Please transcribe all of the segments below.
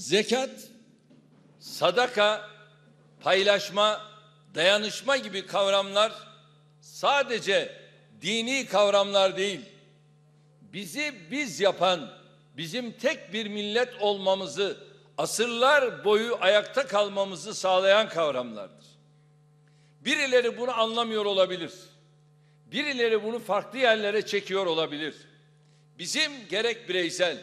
Zekat, sadaka, paylaşma, dayanışma gibi kavramlar sadece dini kavramlar değil. Bizi biz yapan, bizim tek bir millet olmamızı, asırlar boyu ayakta kalmamızı sağlayan kavramlardır. Birileri bunu anlamıyor olabilir. Birileri bunu farklı yerlere çekiyor olabilir. Bizim gerek bireysel,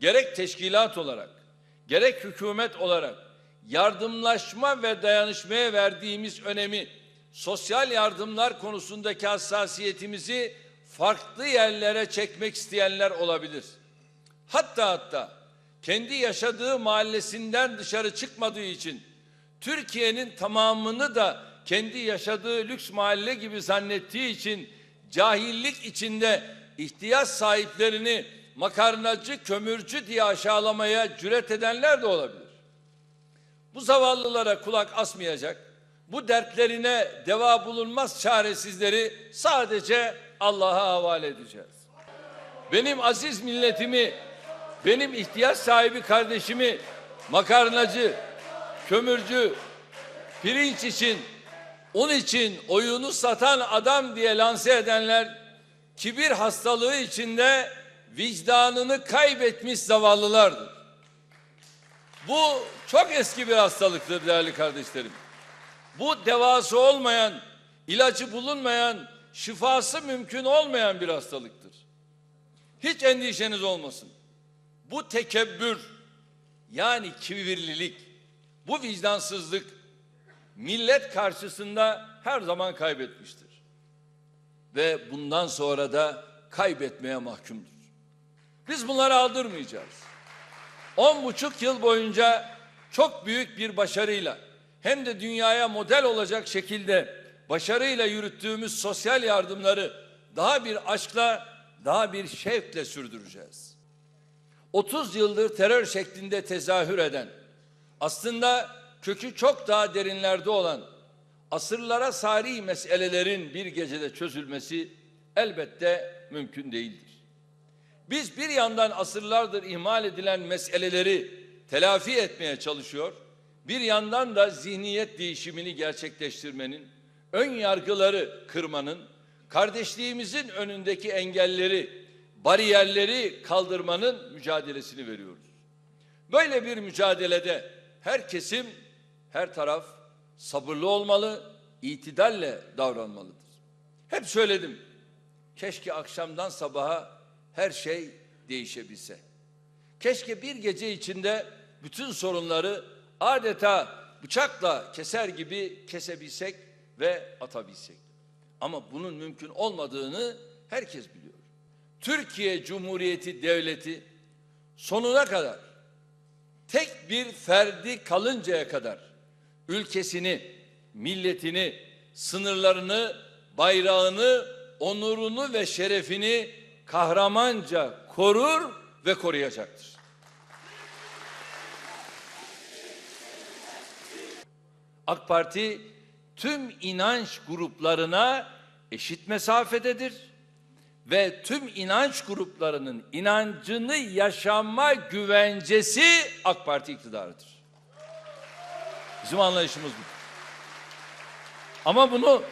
gerek teşkilat olarak, gerek hükümet olarak yardımlaşma ve dayanışmaya verdiğimiz önemi, sosyal yardımlar konusundaki hassasiyetimizi farklı yerlere çekmek isteyenler olabilir. Hatta hatta kendi yaşadığı mahallesinden dışarı çıkmadığı için Türkiye'nin tamamını da kendi yaşadığı lüks mahalle gibi zannettiği için cahillik içinde ihtiyaç sahiplerini makarnacı, kömürcü diye aşağılamaya cüret edenler de olabilir. Bu zavallılara kulak asmayacak, bu dertlerine deva bulunmaz çaresizleri sadece Allah'a havale edeceğiz. Benim aziz milletimi, benim ihtiyaç sahibi kardeşimi makarnacı, kömürcü, pirinç için, un için oyunu satan adam diye lanse edenler kibir hastalığı içinde vicdanını kaybetmiş zavallılardır. Bu çok eski bir hastalıktır değerli kardeşlerim. Bu devası olmayan, ilacı bulunmayan, şifası mümkün olmayan bir hastalıktır. Hiç endişeniz olmasın. Bu tekebbür yani kibirlilik, bu vicdansızlık millet karşısında her zaman kaybetmiştir. Ve bundan sonra da kaybetmeye mahkumdur. Biz bunları aldırmayacağız. On buçuk yıl boyunca çok büyük bir başarıyla hem de dünyaya model olacak şekilde başarıyla yürüttüğümüz sosyal yardımları daha bir aşkla, daha bir şevkle sürdüreceğiz. 30 yıldır terör şeklinde tezahür eden, aslında kökü çok daha derinlerde olan, asırlara sari meselelerin bir gecede çözülmesi elbette mümkün değildir. Biz bir yandan asırlardır ihmal edilen meseleleri telafi etmeye çalışıyor, bir yandan da zihniyet değişimini gerçekleştirmenin, ön yargıları kırmanın, kardeşliğimizin önündeki engelleri, bariyerleri kaldırmanın mücadelesini veriyoruz. Böyle bir mücadelede her kesim, her taraf sabırlı olmalı, itidalle davranmalıdır. Hep söyledim. Keşke akşamdan sabaha her şey değişebilse. Keşke bir gece içinde bütün sorunları adeta bıçakla keser gibi kesebilsek ve atabilsek. Ama bunun mümkün olmadığını herkes biliyor. Türkiye Cumhuriyeti Devleti sonuna kadar tek bir ferdi kalıncaya kadar ülkesini, milletini, sınırlarını, bayrağını, onurunu ve şerefini kahramanca korur ve koruyacaktır. AK Parti tüm inanç gruplarına eşit mesafededir ve tüm inanç gruplarının inancını yaşama güvencesi AK Parti iktidarıdır. Bizim anlayışımız bu. Ama bunu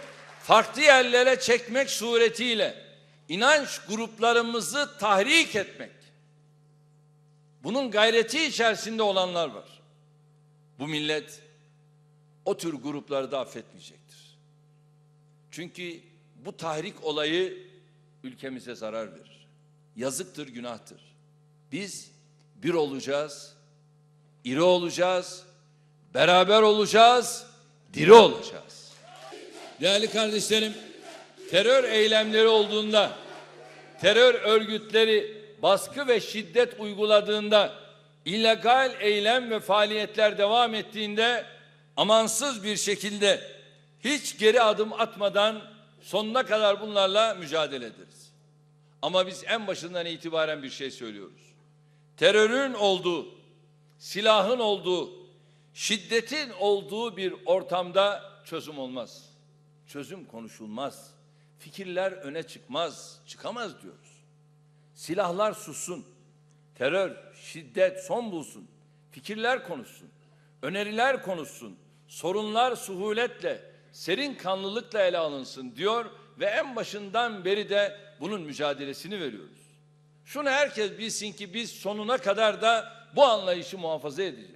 farklı yerlere çekmek suretiyle inanç gruplarımızı tahrik etmek. Bunun gayreti içerisinde olanlar var. Bu millet o tür grupları da affetmeyecektir. Çünkü bu tahrik olayı ülkemize zarar verir. Yazıktır, günahtır. Biz bir olacağız, iri olacağız, beraber olacağız, diri olacağız. Değerli kardeşlerim, terör eylemleri olduğunda, terör örgütleri baskı ve şiddet uyguladığında, illegal eylem ve faaliyetler devam ettiğinde amansız bir şekilde hiç geri adım atmadan sonuna kadar bunlarla mücadele ederiz. Ama biz en başından itibaren bir şey söylüyoruz. Terörün olduğu, silahın olduğu, şiddetin olduğu bir ortamda çözüm olmaz. Çözüm konuşulmaz. Fikirler öne çıkmaz, çıkamaz diyoruz. Silahlar sussun. Terör, şiddet son bulsun. fikirler konuşsun, öneriler konuşsun, sorunlar suhuletle, serin kanlılıkla ele alınsın diyor ve en başından beri de bunun mücadelesini veriyoruz. Şunu herkes bilsin ki biz sonuna kadar da bu anlayışı muhafaza edeceğiz.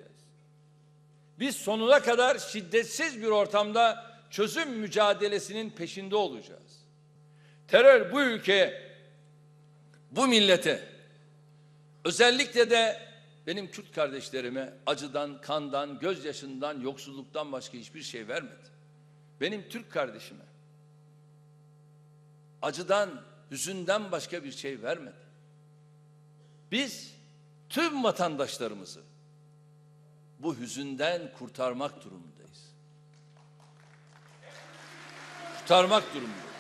Biz sonuna kadar şiddetsiz bir ortamda çözüm mücadelesinin peşinde olacağız. Terör bu ülkeye, bu millete, özellikle de benim Kürt kardeşlerime acıdan, kandan, gözyaşından, yoksulluktan başka hiçbir şey vermedi. Benim Türk kardeşime acıdan, hüzünden başka bir şey vermedi. Biz tüm vatandaşlarımızı bu hüzünden kurtarmak durumundayız. Kurtarmak durumundayız.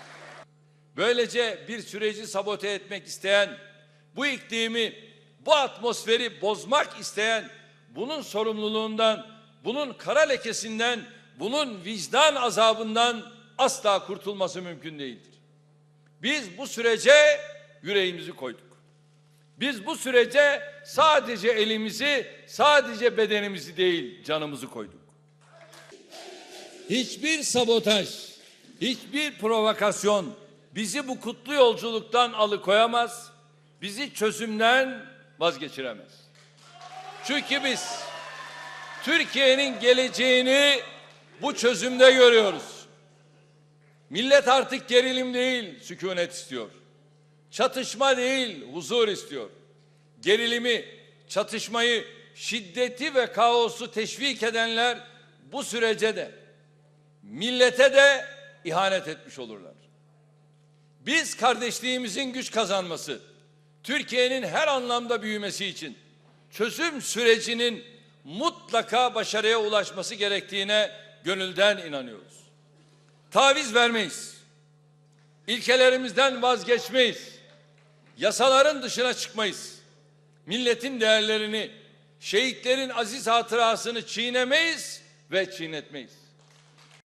Böylece bir süreci sabote etmek isteyen, bu iklimi, bu atmosferi bozmak isteyen, bunun sorumluluğundan, bunun kara lekesinden, bunun vicdan azabından asla kurtulması mümkün değildir. Biz bu sürece yüreğimizi koyduk. Biz bu sürece sadece elimizi, sadece bedenimizi değil canımızı koyduk. Hiçbir sabotaj, hiçbir provokasyon bizi bu kutlu yolculuktan alıkoyamaz, bizi çözümden vazgeçiremez. Çünkü biz Türkiye'nin geleceğini bu çözümde görüyoruz. Millet artık gerilim değil, sükunet istiyor. Çatışma değil, huzur istiyor. Gerilimi, çatışmayı, şiddeti ve kaosu teşvik edenler bu sürece de millete de ihanet etmiş olurlar. Biz kardeşliğimizin güç kazanması, Türkiye'nin her anlamda büyümesi için çözüm sürecinin mutlaka başarıya ulaşması gerektiğine gönülden inanıyoruz. Taviz vermeyiz. İlkelerimizden vazgeçmeyiz. Yasaların dışına çıkmayız. Milletin değerlerini, şehitlerin aziz hatırasını çiğnemeyiz ve çiğnetmeyiz.